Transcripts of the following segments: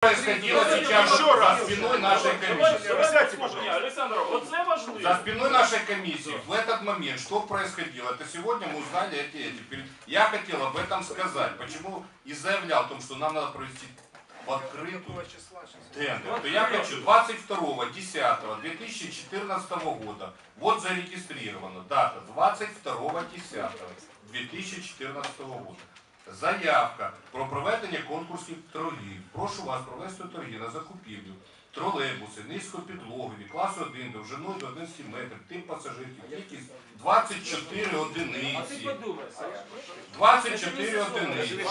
происходило сейчас Еще раз. за спиной нашей комиссии? Оце важливо. За спиной нашей комиссии в этот момент что происходило? Это сегодня мы узнали эти, эти. Я хотел об этом сказать. Почему и заявлял о том, что нам надо провести в открытую тендер. То я хочу 22 10 2014 года. Вот зарегистрировано. Дата 22 10 2014 года. Заявка про проведення конкурсів торгів. Прошу вас провести торги на закупівлю. Тролейбуси, низькопідлогові, клас 1, довжиною до 11 метрів, тип пасажирів, кількість 24 одиниці. 24 одиниці.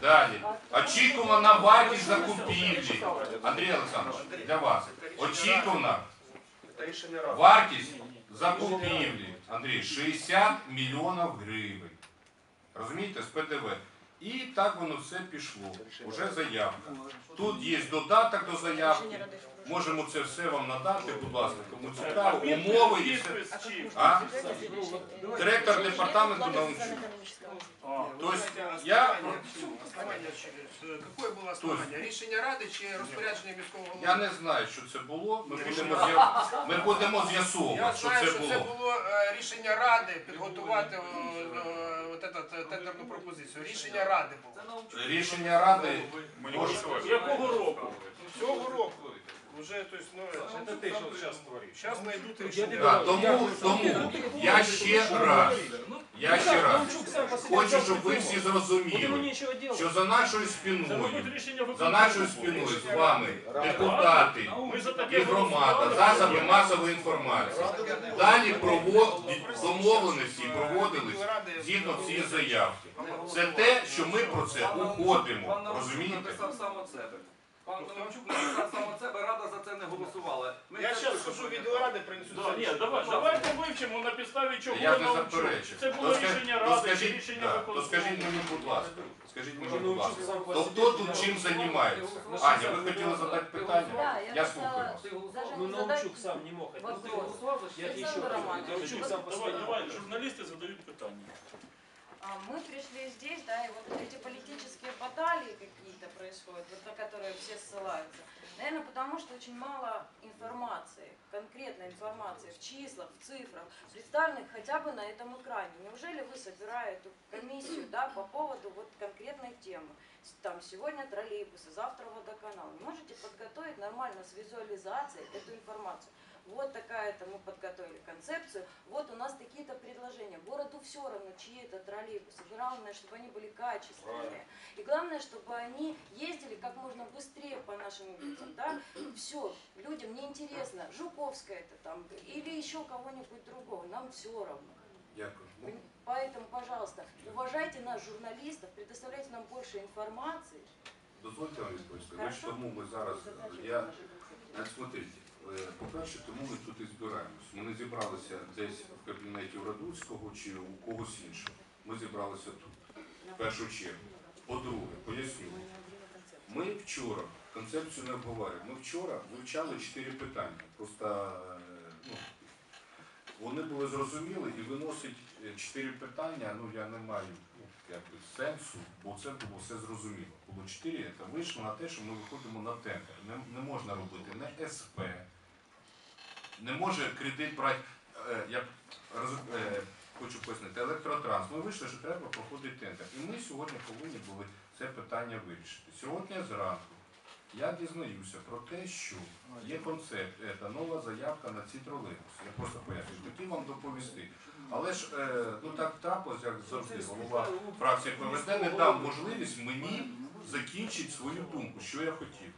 Далі. Очікувана вартість закупівлі. Андрій Олександрович, для вас. Очікувана вартість закупівлі. Андрій, 60 мільйонів гривень. Розумієте, з ПДВ. І так воно все пішло. Уже заявка. Тут є додаток до заявки. Можемо це все вам надати, будь ласка, кому цікаво, умови і все. Чим? А? Директор департаменту научив. А. Тобто я, Какое було основання? Рішення ради чи розпорядження міського голови? я не знаю, що це було. Ми будемо, з'я- ми будемо Я що знаю, це що це було. було е, рішення ради підготувати е, е, от этот, е. Рішення ради було. Рішення ради Мы не. Якого року? Цього року. Уже, то есть, ну, Это ты что сейчас творишь? зараз знайдуть рішення Да, тому, тому я ще раз, я ще раз хочу, щоб ви всі зрозуміли, що за нашою Це спиною, за нашою спиною з вами депутати і громада, засоби масової інформації. Далі домовленості проводились згідно цієї заявки. Це те, що ми про це уходимо. Розумієте? Пан Наумчук написав сам от себе, рада за це не голосувала. Ми Я це зараз скажу відеоради, принесу. Да, ні, давай, давайте вивчимо на підставі чого Я не заперечую. Це То було ска- рішення то ради, чи скажіть, рішення да, то виконкому. скажіть мені, будь ласка. Скажіть мені, будь ласка. То хто тут чим займається? Ну, Аня, ви хотіли задати питання? Да, я Я слухаю вас. Ти голосував? Ну, Наумчук сам не мог. Ну, ты голосовал, значит, я Романович. Наумчук сам по Давай, давай, журналісти задають питання. А, Мы пришли здесь, да, и вот эти политические баталии какие-то происходят, вот на которые все ссылаются. Наверное, потому что очень мало информации, конкретной информации в числах, в цифрах, представленных хотя бы на этом экране. Неужели вы, собирая эту комиссию, да, по поводу вот конкретной темы, там сегодня троллейбусы, завтра водоканал, не можете подготовить нормально с визуализацией эту информацию? Вот такая-то мы Городу все равно, чьи это троллейбусы. Главное, чтобы они были качественные. И главное, чтобы они ездили как можно быстрее по нашим улицам. Да? Все, людям неинтересно, Жуковская это там, или еще кого-нибудь другого, нам все равно. Дякую. Поэтому, пожалуйста, уважайте нас, журналистов, предоставляйте нам больше информации. Дозвольте вам відповісти. Тому ми зараз, я, смотрите, е, тому ми тут і збираємось. Ми не зібралися десь в кабінеті Радуцького чи у когось іншого. Ми зібралися тут, в першу чергу. По-друге, поясню. Ми вчора концепцію не обговорюємо. Ми вчора вивчали чотири питання. Просто е, ну, вони були зрозуміли і виносить е, чотири питання. Ну я не маю якби, сенсу, бо це було все зрозуміло. Було чотири, це вийшло на те, що ми виходимо на тендер. Не, не можна робити не СП, не може кредит брати. Е, я е, хочу пояснити, електротранс. Ми вийшли, що треба проходити тендер. І ми сьогодні повинні були це питання вирішити. Сьогодні зранку я дізнаюся про те, що є концепт, це нова заявка на ці тролейбуси. Я просто пояснюю, хотів вам доповісти. Але ж е, ну так трапилось, як завжди, голова фракції ПВД не дав можливість мені закінчити свою думку, що я хотів.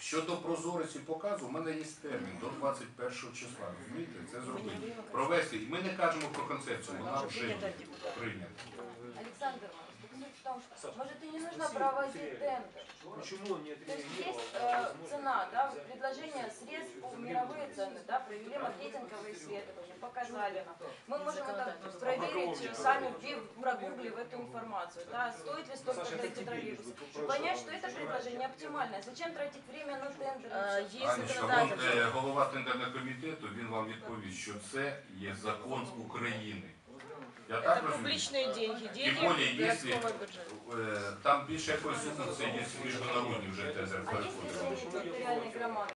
Щодо прозорості показу, у мене є термін до 21 числа. Розумієте, це зробити. Провести. І ми не кажемо про концепцію, вона вже є прийнята. Александр Иванович, так суть в том, что, может, и не нужно проводить тендер. Почему он не То есть отреагировал? есть э, цена, да, предложение средств, мировые цены, да, провели маркетинговые исследования, показали нам. Мы можем это проверить сами, вбив- прогуглив эту информацию, да, стоит ли столько эти троллейбусы. И понять, что это предложение оптимальное. Зачем тратить время на тендер? Анечка, вон, е, голова тендерного комітету, він вам відповість, що це є закон України. Я так Это розумію. публичные деньги, І деньги более, якщо городского бюджета. е, там більше якоїсь суми, це є міжнародні вже тендер А если переходить. взять территориальные громады?